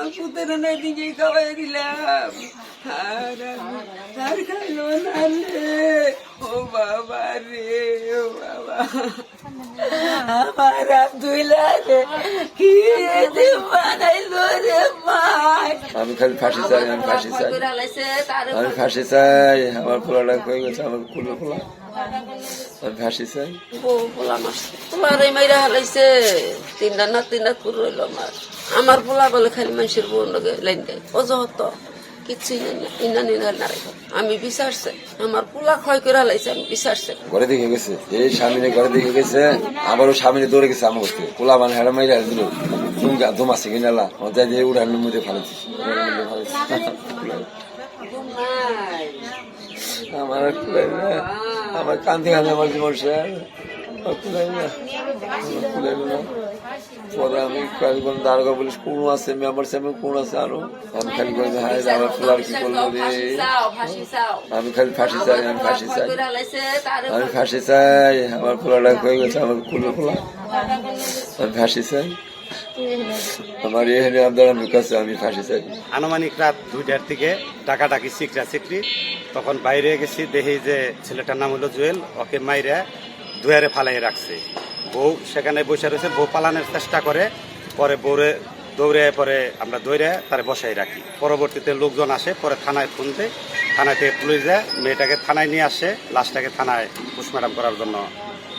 আমার পুতের দিকে খাওয়াই দিলাম। আর আর খাইলো না রে। ও বাবা রে ও বাবা। আমার আব্দুল্লাহ রে কি যে বানাইলো রে মাই আমি খালি ফাঁসি চাই আমি ফাঁসি চাই। আমি ফাঁসি চাই আমার পোলাটা হয়ে গেছে আমার কুলো পোলা আমি ফাঁসি পোলা মারছে পোলার এই মাইরা হালাইছে। তিনটা না তিনটা কুর রইল আমার। আমার পোলা বলে খালি মানুষের বউ লগে লাইন গাই অজহত কিচ্ছু ইনা নিনা না রেখো আমি বিচারছে। আমার পোলা ক্ষয় করে হালাইছে আমি বিচারছে। ঘরে দেখে গেছে। এই স্বামীনে ঘরে দেখে গেছে। আবারও স্বামীনে দৌড়ে গেছে আমার করতে পোলা মানে হেরা মাইরা দিল। তুমি দু মাসে কিনালা যাই দিয়ে উড়ানোর মধ্যে ফালাইছি আমার আমার কান্দি কান্দে আমার জীবন পরে আমি কয়েকজন দারোগা পুলিশ কোন আছে? মেম্বার সাহেব কোন আছে? আরও আমি খালি করে হায় আমার ফুলার কি করল রে? আমি খালি ফাঁসি চাই আমি ফাঁসি চাই। আমি ফাঁসি চাই আমার পোলাটা হয়ে গেছে আমার কুলো পোলা আমি ফাঁসি চাই। আমার এখানে আপনার আমি ফাঁসি চাই। আনুমানিক রাত দুইটার থেকে ডাকাডাকি সিকরা সিকরি। তখন বাইরে গেছি, দেখি যে ছেলেটার নাম হলো জুয়েল, ওকে মাইরা দুয়ারে ফালাই রাখছে। বউ সেখানে বসে রয়েছে, বউ পালানোর চেষ্টা করে, পরে বউরে দৌড়ে, পরে আমরা দৌড়ে তারে বসাই রাখি। পরবর্তীতে লোকজন আসে, পরে থানায় ফোন দেয়। থানায় থেকে পুলিশ যায় মেয়েটাকে থানায় নিয়ে আসে, লাশটাকে থানায় পোস্টমর্টম করার জন্য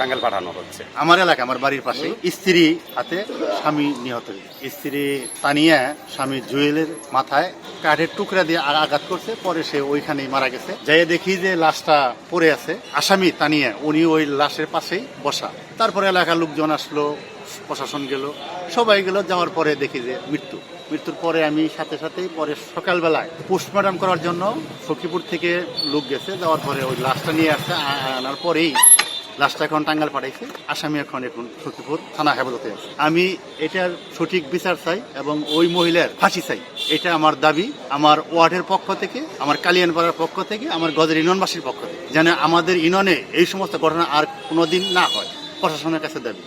টাঙ্গাল পাঠানো হচ্ছে। আমার এলাকা, আমার বাড়ির পাশে স্ত্রী হাতে স্বামী নিহত। স্ত্রী তানিয়া স্বামী জুয়েলের মাথায় কাঠের টুকরা দিয়ে আর আঘাত করছে, পরে সে ওইখানেই মারা গেছে। যাই দেখি যে লাশটা পড়ে আছে। আসামি তানিয়া উনি ওই লাশের পাশেই বসা। তারপরে এলাকার লোকজন আসলো, প্রশাসন গেল। সবাই গেল, যাওয়ার পরে দেখি যে মৃত্যু। মৃত্যুর পরে আমি সাথে সাথেই পরে সকালবেলায় পোস্টমর্টম করার জন্য সখীপুর থেকে লোক গেছে। যাওয়ার পরে ওই লাশটা নিয়ে আসছে আনার পরেই লাশটা এখন টাঙ্গাল পাঠাইছে আসামি এখন এখন সতীপুর থানা হেফাজতে আমি এটার সঠিক বিচার চাই এবং ওই মহিলার ফাঁসি চাই। এটা আমার দাবি, আমার ওয়ার্ডের পক্ষ থেকে, আমার কালিয়ানপাড়ার পক্ষ থেকে, আমার গজের ইউনিয়নবাসীর পক্ষ থেকে, যেন আমাদের ইউনিয়নে এই সমস্ত ঘটনা আর কোনোদিন না হয়। প্রশাসনের কাছে দাবি।